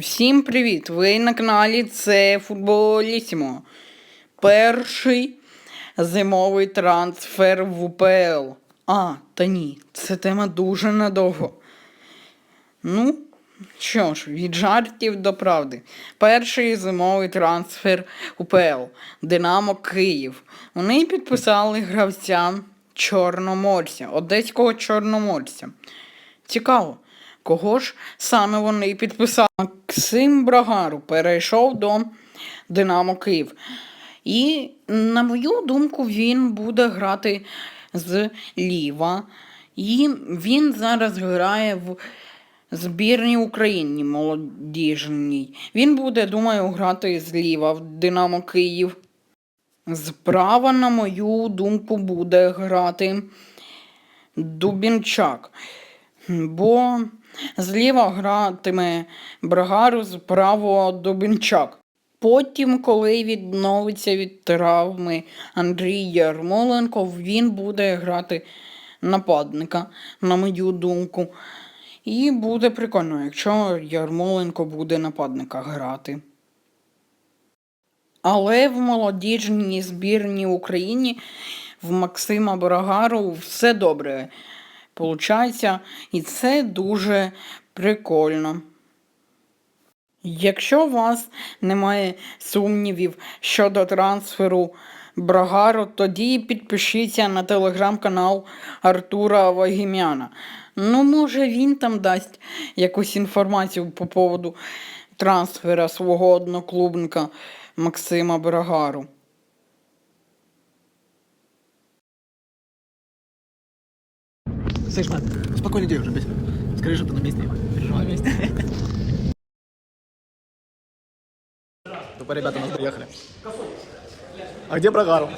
Всім привіт! Ви на каналі це Футболісімо. Перший зимовий трансфер в УПЛ. А, та ні, це тема дуже надовго. Ну, що ж, від жартів до правди. Перший зимовий трансфер УПЛ Динамо Київ. Вони підписали гравця Чорноморця, одеського Чорноморця. Цікаво, кого ж саме вони підписали? Максим Брагару перейшов до Динамо Київ. І, на мою думку, він буде грати з ліва. І він зараз грає в збірній Україні молодіжній. Він буде, думаю, грати зліва в Динамо Київ. Справа, на мою думку, буде грати Дубінчак. Бо зліва гратиме Брагару, справа Дубінчак. Потім, коли відновиться від травми Андрій Ярмоленко, він буде грати нападника, на мою думку. І буде прикольно, якщо Ярмоленко буде нападника грати. Але в молодіжній збірній Україні в Максима Брагару все добре получається, і це дуже прикольно. Якщо у вас немає сумнівів щодо трансферу Брагару, тоді підпишіться на телеграм-канал Артура Вагімяна. Ну, може, він там дасть якусь інформацію по поводу трансфера свого одноклубника Максима Брагару. Слышь, мат, спокойно иди уже, блядь. Скажи, что ты на месте. Переживай. На месте. Тупо ребята нас приехали. А где Брагару?